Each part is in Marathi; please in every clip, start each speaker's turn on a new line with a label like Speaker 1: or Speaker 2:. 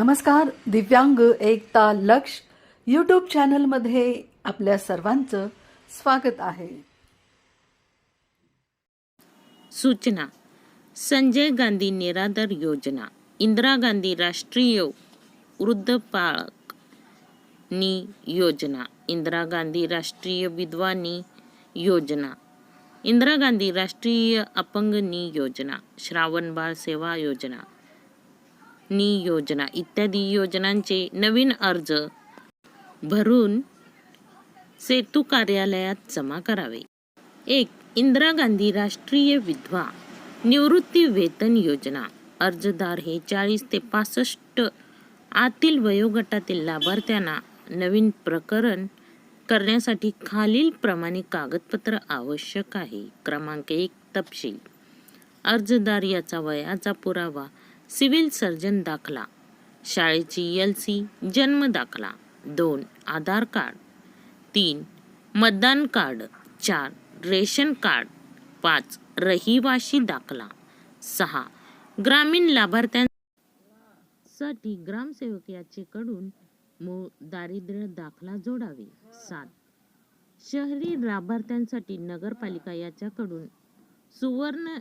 Speaker 1: नमस्कार दिव्यांग एकता लक्ष यूट्यूब चॅनलमध्ये आपल्या सर्वांचं स्वागत आहे.
Speaker 2: सूचना संजय गांधी निराधार योजना इंदिरा गांधी राष्ट्रीय वृद्धपाळक नी योजना इंदिरा गांधी राष्ट्रीय विधवानी योजना इंदिरा गांधी राष्ट्रीय अपंग नी योजना श्रावण बाळ सेवा योजना नी योजना इत्यादी योजनांचे नवीन अर्ज भरून सेतू कार्यालयात जमा करावे. एक इंदिरा गांधी राष्ट्रीय विधवा निवृत्ती वेतन योजना. अर्जदार हे चाळीस ते पासष्ट आतील वयोगटातील लाभार्थ्यांना नवीन प्रकरण करण्यासाठी खालील प्रमाणे कागदपत्र आवश्यक आहे. क्रमांक एक तपशील. अर्जदार याचा वयाचा पुरावा सिव्हिल सर्जन दाखला. शाळेची एल सी जन्म दाखला. दोन आधार कार्ड. तीन मतदान कार्ड. चार रेशन कार्ड. पाच रहिवाशी दाखला. सहा ग्रामीण लाभार्थ्यांसाठी ग्रामसेवक याचेकडून मूळ दारिद्र्य दाखला जोडावे. सात शहरी लाभार्थ्यांसाठी नगरपालिका याच्याकडून सुवर्ण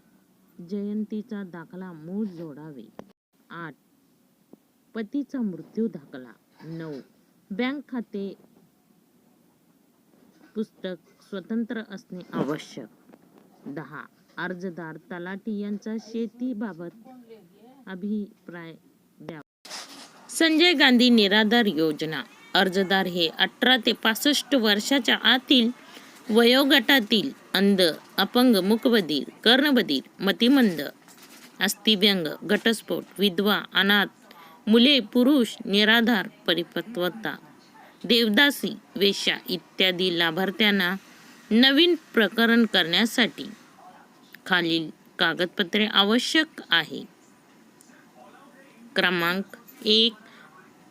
Speaker 2: जयंतीचा दाखला मूळ जोडावे. आठ. पतीचा मृत्यू दाखला नऊ. बँक खाते पुस्तक स्वतंत्र असणे आवश्यक. दहा. अर्जदार तलाठी यांचा शेतीबाबत अभिप्राय द्यावा. संजय गांधी निराधार योजना. अर्जदार हे अठरा ते पासष्ट वर्षाच्या आतील वयोगटातील अंध अपंग मुकबधीर कर्णबधीर मतिमंद अस्थिव्यंग घटस्फोट विधवा अनाथ मुले पुरुष निराधार परिपक्वता देवदासी वेश्या इत्यादी लाभार्थ्यांना नवीन प्रकरण करण्यासाठी खालील कागदपत्रे आवश्यक आहे. क्रमांक एक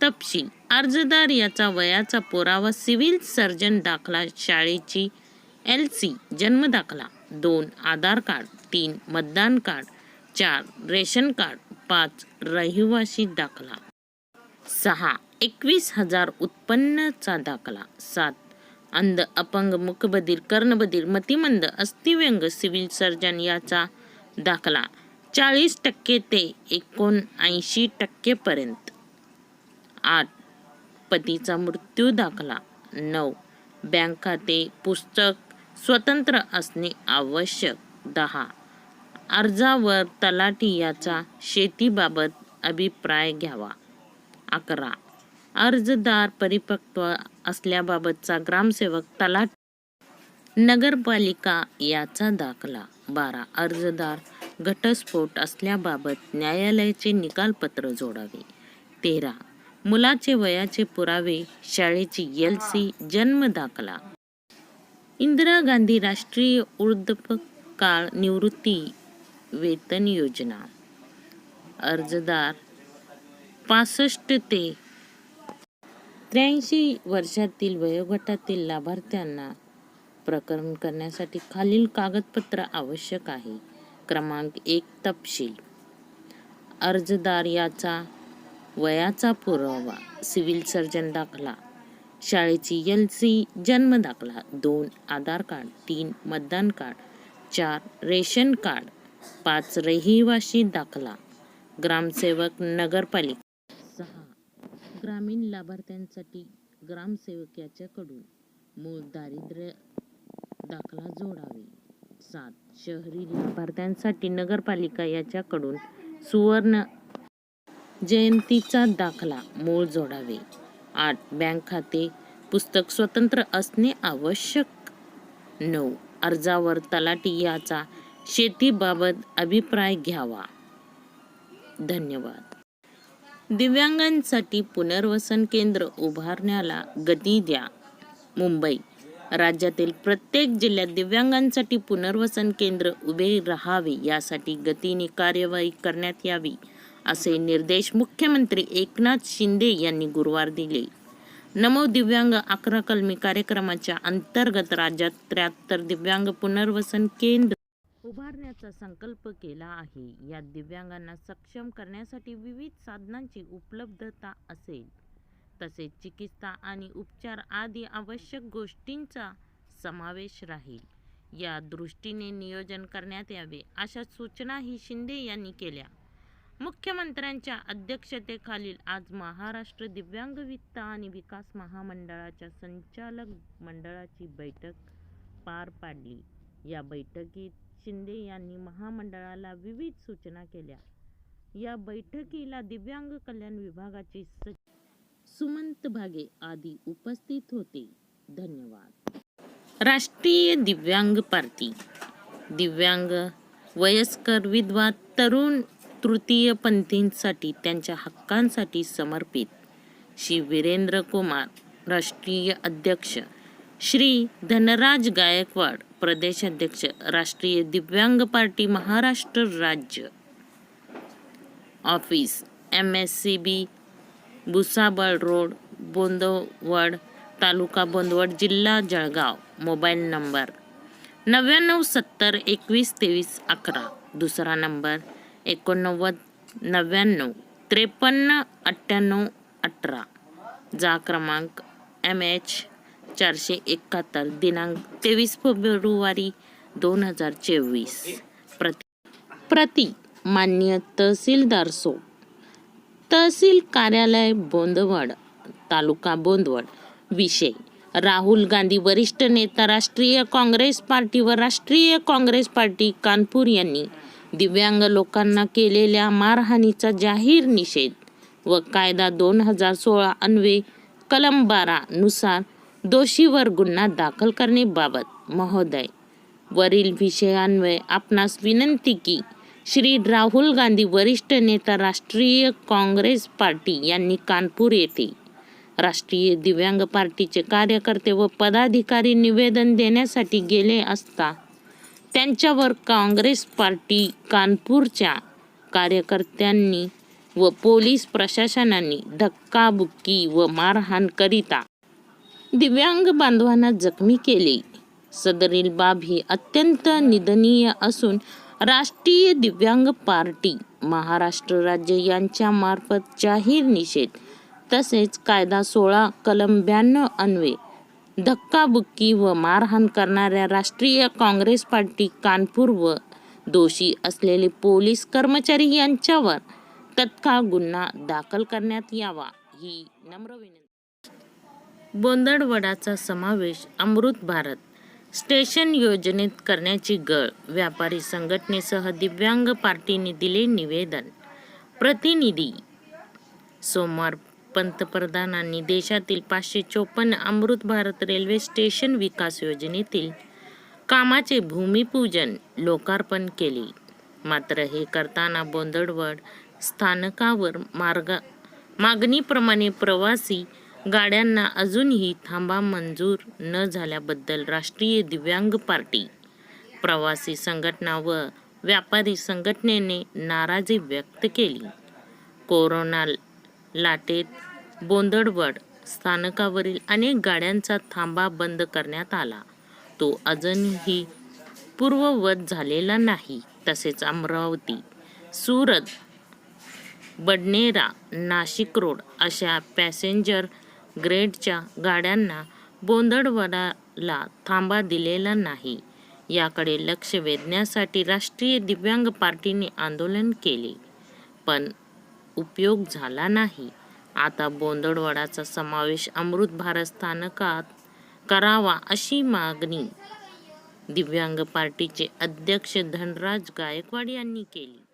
Speaker 2: तपशील. अर्जदार याचा वयाचा पुरावा सिव्हिल सर्जन दाखला शाळेची एल सी जन्म दाखला दोन आधार कार्ड तीन मतदान कार्ड चार रेशन कार्ड पाच रहिवासी दाखला. सहा एकवीस हजार उत्पन्नाचा दाखला. सात अंध अपंग मुखबधीर कर्णबधीर मतिमंद अस्थिव्यंग सिव्हिल सर्जन याचा दाखला. चाळीस टक्के ते एकोणऐंशी टक्केपर्यंत आठ पतीचा मृत्यू दाखला. नऊ बँक खाते पुस्तक स्वतंत्र असणे आवश्यक. दहा. अर्जावर तलाठी याचा शेतीबाबत अभिप्राय घ्यावा. अकरा. अर्जदार परिपक्व असल्याबाबतचा ग्रामसेवक तलाट नगरपालिका याचा दाखला. बारा. अर्जदार घटस्फोट असल्याबाबत न्यायालयाचे निकालपत्र जोडावे. तेरा. मुलाचे वयाचे पुरावे शाळेची एल सी जन्म दाखला. इंदिरा गांधी राष्ट्रीय वृद्धपकाळ निवृत्ती वेतन योजना. अर्जदार पासष्ट ते त्र्याऐंशी वर्षातील वयोगटातील लाभार्थ्यांना प्रकरण करण्यासाठी खालील कागदपत्र आवश्यक आहे. क्रमांक एक तपशील. अर्जदार याचा वयाचा पुरावा सिव्हिल सर्जन दाखला. शाळेची एल सी जन्म दाखला दोन आधार कार्ड तीन मतदान कार्ड चार रेशन कार्ड पाच रहिवाशी दाखला ग्रामसेवक नगरपालिका सहा ग्रामीण लाभार्थ्यांसाठी ग्रामसेवक याच्याकडून मूळ दारिद्र्य दाखला जोडावे. सात शहरी लाभार्थ्यांसाठी नगरपालिका याच्याकडून सुवर्ण जयंतीचा दाखला मूळ जोडावे. आठ बँक खाते पुस्तक स्वतंत्र असणे आवश्यक. नऊ अर्जावर तलाठी याचा शेतीबाबत अभिप्राय घ्यावा. धन्यवाद. दिव्यांगांसाठी पुनर्वसन केंद्र उभारण्याला गती द्या. मुंबई राज्यातील प्रत्येक जिल्ह्यात दिव्यांगांसाठी पुनर्वसन केंद्र उभे राहावे यासाठी गतीने कार्यवाही करण्यात यावी. असे निर्देश मुख्यमंत्री एकनाथ शिंदे यांनी गुरुवार दिले. नमो दिव्यांग अकरा कलमी कार्यक्रमाच्या अंतर्गत राज्यात त्र्याहत्तर दिव्यांग पुनर्वसन केंद्र उभारण्याचा संकल्प केला आहे. यात दिव्यांगांना सक्षम करण्यासाठी विविध साधनांची उपलब्धता असेल. तसेच चिकित्सा आणि उपचार आदी आवश्यक गोष्टींचा समावेश राहील. या दृष्टीने नियोजन करण्यात यावे अशा सूचनाही शिंदे यांनी केल्या. मुख्यमंत्र्यांच्या अध्यक्षतेखालील आज महाराष्ट्र दिव्यांग वित्त आणि विकास महामंडळाच्या संचालक मंडळाची बैठक पार पाडली. या बैठकीत शिंदे यांनी महामंडळाला विविध सूचना केल्या. या बैठकीला दिव्यांग कल्याण विभागाचे सचिव सुमंत भागे आदी उपस्थित होते. धन्यवाद. राष्ट्रीय दिव्यांग पार्टी. दिव्यांग वयस्कर विधवा तरुण तृतीयपंथींसाठी त्यांच्या हक्कांसाठी समर्पित श्री वीरेंद्र कुमार राष्ट्रीय अध्यक्ष श्री धनराज गायकवाड प्रदेशाध्यक्ष राष्ट्रीय दिव्यांग पार्टी महाराष्ट्र राज्य. Office M S C B Bhusawal road Bodwad taluka Bodwad जिल्हा जळगाव मोबाईल नंबर नव्याण्णव सत्तर एकवीस तेवीस अकरा. दुसरा नंबर एकोणनव्वद नव्याण्णव त्रेपन्न अठ्ठ्याण्णव अठरा. जा क्रमांक एम एच चारशे एकाहत्तर दिनांक तेवीस फेब्रुवारी दोन हजार चोवीस. प्रति प्रति मान्य तहसीलदार सो. तहसील कार्यालय बोंदवड तालुका बोंदवड. विषय राहुल गांधी वरिष्ठ नेता राष्ट्रीय काँग्रेस पार्टी व राष्ट्रीय काँग्रेस पार्टी कानपूर यांनी दिव्यांग लोकांना केलेल्या मारहाणीचा जाहीर निषेध व कायदा दोन हजार सोळा अन्वे कलम बारा नुसार दोषीवर गुन्हा दाखल करण्याबाबत महोदय. वरील विषयान्वये आपणास विनंती की श्री राहुल गांधी वरिष्ठ नेता राष्ट्रीय काँग्रेस पार्टी यांनी कानपूर येथे राष्ट्रीय दिव्यांग पार्टीचे कार्यकर्ते व पदाधिकारी निवेदन देण्यासाठी गेले असता त्यांच्यावर काँग्रेस पार्टी कानपूरच्या कार्यकर्त्यांनी व पोलीस प्रशासनाने धक्काबुक्की व मारहाण करिता दिव्यांग बांधवांना जखमी केले. सदरील बाब ही अत्यंत निदनीय असून राष्ट्रीय दिव्यांग पार्टी महाराष्ट्र राज्य यांच्या मार्फत जाहीर निषेध तसेच कायदा सोळा कलम ब्याण्णव अन्वे धक्काबुक्की व मारहाण करणाऱ्या राष्ट्रीय काँग्रेस पार्टी कानपूर व दोषी असलेले पोलीस कर्मचारी यांच्यावर तत्काळ गुन्हा दाखल करण्यात यावा ही नम्र विनंती. बोंदडवडाचा समावेश अमृत भारत स्टेशन योजनेत करण्याची गळ व्यापारी संघटनेसह दिव्यांग पार्टीने दिले निवेदन. प्रतिनिधी सोमवार पंतप्रधानांनी देशातील पाचशे चोपन्न अमृत भारत रेल्वे स्टेशन विकास योजनेतील कामाचे भूमिपूजन लोकार्पण केले. मात्र हे करताना बोंदडवड स्थानकावर मार्ग मागणीप्रमाणे प्रवासी गाड्यांना अजूनही थांबा मंजूर न झाल्याबद्दल राष्ट्रीय दिव्यांग पार्टी प्रवासी संघटना व व्यापारी संघटनेने नाराजी व्यक्त केली. कोरोना लाटेत बोंदडवड स्थानकावरील अनेक गाड्यांचा थांबा बंद करण्यात आला. तो अजूनही पूर्ववत झालेला नाही तसेच अमरावती सुरत बडनेरा नाशिक रोड अशा पॅसेंजर ग्रेडच्या गाड्यांना बोंदडवडाला थांबा दिलेला नाही. याकडे लक्ष वेधण्यासाठी राष्ट्रीय दिव्यांग पार्टीने आंदोलन केले. पण उपयोग झाला नाही. आता बोंदडवडाचा समावेश अमृत भारत स्थानकात करावा अशी मागणी दिव्यांग पार्टीचे अध्यक्ष धनराज गायकवाड यांनी केली.